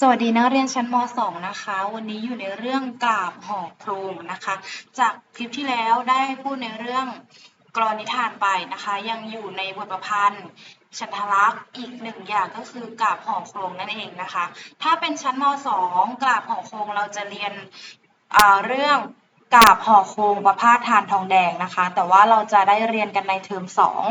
สวัสดีนักเรียนชั้นม .2 นะคะ วันนี้อยู่ในเรื่องกาบห่อโครงนะคะ จากคลิปที่แล้วได้พูดในเรื่องกรอนนิทานไปนะคะ ยังอยู่ในบทประพันธ์ฉันทลักษ์อีกหนึ่งอย่างก็คือกาบห่อโครงนั่นเองนะคะ ถ้าเป็นชั้นม .2 กาบห่อโครงเราจะเรียนเรื่อง กาบห่อโครงประพาสทานทองแดงนะคะ แต่ว่าเราจะได้เรียนกันในเทอมสอง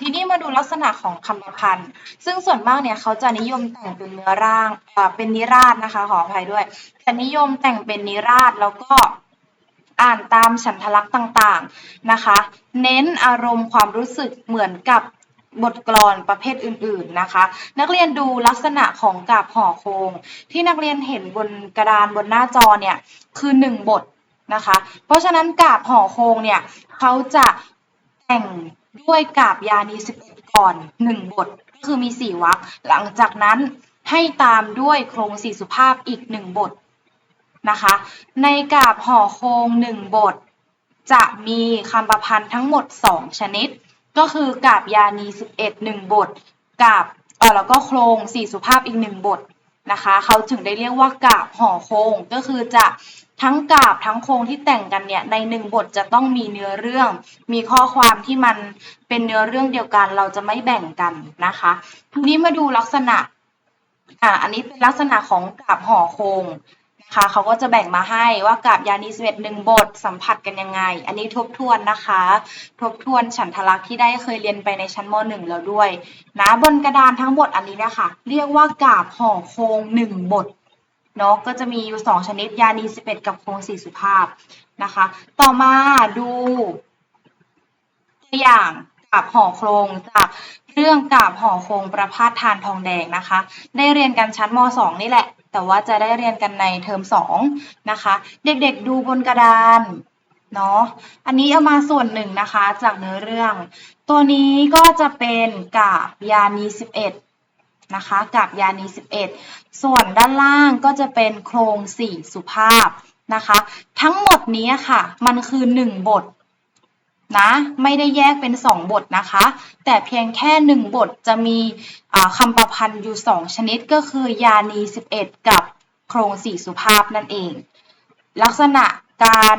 ทีนี้มาดูลักษณะของคำพันธ์ ซึ่งส่วนมากเนี่ยเขาจะนิยมแต่งเป็นเนื้อร่างเป็นนิราศนะคะขออภัยด้วยจะนิยมแต่งเป็นนิราศแล้วก็อ่านตามฉันทลักษณ์ต่างๆนะคะ เน้นอารมณ์ความรู้สึกเหมือนกับบทกลอนประเภทอื่นๆนะคะ นักเรียนดูลักษณะของกาบห่อโครงที่นักเรียนเห็นบนกระดานบนหน้าจอเนี่ยคือหนึ่งบท นะคะ เพราะฉะนั้นกาบห่อโครงเนี่ยเขาจะแต่งด้วยกาบยานี11ก่อน 1 บทก็คือมี 4วรรคหลังจากนั้นให้ตามด้วยโครงสี่สุภาพอีก 1 บทนะคะ ในกาบห่อโครง1 บท จะมีคำประพันธ์ทั้งหมด 2 ชนิด ก็คือกาบยานี11 1 บทกาบแล้วก็โครงสี่สุภาพอีก 1 บท นะคะ เขาถึงได้เรียกว่ากาบห่อโคงก็คือจะทั้งกาบทั้งโครงที่แต่งกันเนี่ยในหนึ่งบทจะต้องมีเนื้อเรื่อง มีข้อความที่มันเป็นเนื้อเรื่องเดียวกัน เราจะไม่แบ่งกันนะคะทีนี้มาดูลักษณะอ่าอันนี้เป็นลักษณะของกาบห่อโคง นะคะเขาก็จะแบ่งมาให้ว่ากาบยานีสเวตหนึ่งบทสัมผัสกันยังไง อันนี้ทบทวนนะคะ ทบทวนฉันทลักษณ์ที่ได้เคยเรียนไปในชั้นม .1 แล้วด้วยนะบนกระดานทั้งหมดอันนี้นะคะ เรียกว่ากาบห่อโครงหนึ่งบทเนาะก็จะมีอยู่ 2 ชนิดยานี11กับโครงสี่สุภาพนะคะ ต่อมาดูตัวอย่างกาบห่อโครงจากเรื่องกาบห่อโครงประพาสทานทองแดงนะคะ ได้เรียนกันชั้นม .2 นี่แหละ แต่ว่าจะได้เรียนกันในเทอม2นะคะ เด็กๆดูบนกระดานเนาะ อันนี้เอามาส่วนหนึ่งนะคะจากเนื้อเรื่อง ตัวนี้ก็จะเป็นกาบยานี11นะคะกับยานี11 ส่วนด้านล่างก็จะเป็นโครง4สุภาพนะคะ ทั้งหมดนี้ค่ะ มันคือ 1 บท นะไม่ได้แยกเป็น 2 บทนะคะ แต่เพียงแค่ 1 บทจะมีคำประพันธ์อยู่ 2 ชนิดก็คือยานี 11 กับโครง4สุภาพนั่นเอง ลักษณะการ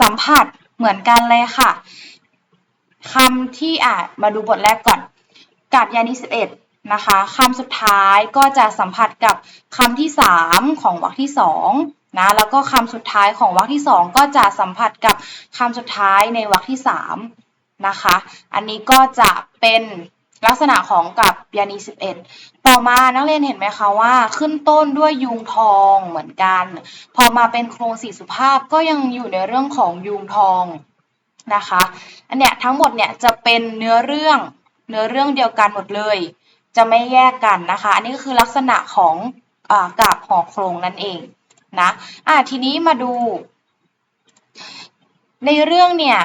สัมผัสเหมือนกันเลยค่ะคำที่อ่ามาดูบทแรกก่อนกับยานี 11นะคะคำสุดท้ายก็จะสัมผัสกับคำที่ 3 ของวรรคที่ 2 นะแล้วก็คำสุดท้ายของวรรคที่ 2 ก็จะสัมผัสกับคำสุดท้ายในวรรคที่3นะคะอันนี้ก็จะเป็นลักษณะของกับยานี 11 ต่อมานักเรียนเห็นไหมคะว่า ขึ้นต้นด้วยยุงทองเหมือนกัน พอมาเป็นโครงสี่สุภาพก็ยังอยู่ในเรื่องของยุงทองนะคะอันเนี้ยทั้งหมดเนี่ยจะเป็นเนื้อเรื่องเนื้อเรื่องเดียวกันหมดเลย จะไม่แยกกันนะคะ อันนี้ก็คือลักษณะของอกาบหอโครงนั่นเอง นะอะทีนี้มาดู ในเรื่องเนี่ย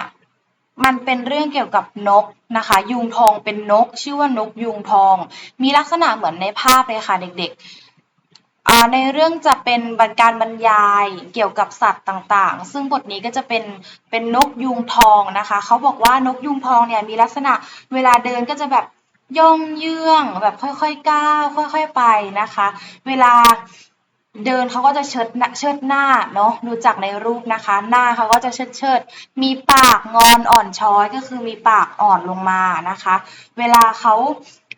มันเป็นเรื่องเกี่ยวกับนกนะคะ ยุงทองเป็นนก ชื่อว่านกยุงทอง มีลักษณะเหมือนในภาพเลยค่ะเด็กๆ ในเรื่องจะเป็นบรรการบรรยายเกี่ยวกับสัตว์ต่างๆ ซึ่งบทนี้ก็จะเป็นเป็นนกยุงทองนะคะเขาบอกว่านกยุงทองเนี่ยมีลักษณะเวลาเดินก็จะแบบย่องเยื่องแบบค่อยๆก้าวค่อย ๆไปนะคะ เวลา เดินเขาก็จะเชิดเชิดหน้าเนาะดูจากในรูปนะคะ หน้าเขาก็จะเชิดเชิดมีปากงอนอ่อนช้อยก็คือมีปากอ่อนลงมานะคะ เวลาเขา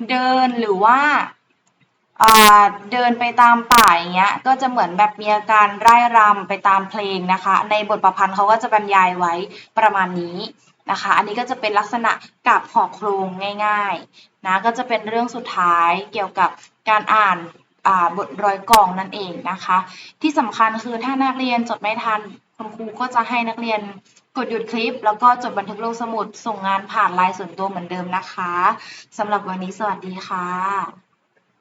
เดินหรือว่าเดินไปตามป่าอย่างเงี้ยก็จะเหมือนแบบมีอาการไร่รำไปตามเพลงนะคะ ในบทประพันธ์เขาก็จะบรรยายไว้ประมาณนี้นะคะ อันนี้ก็จะเป็นลักษณะกับห่อโครงง่ายๆนะก็จะเป็นเรื่องสุดท้ายเกี่ยวกับการอ่าน บทร้อยกองนั่นเองนะคะ ที่สำคัญคือถ้านักเรียนจดไม่ทันคุณครูก็จะให้นักเรียนกดหยุดคลิป แล้วก็จดบันทึกลงสมุดส่งงานผ่านไลน์ส่วนตัวเหมือนเดิมนะคะสำหรับวันนี้สวัสดีค่ะ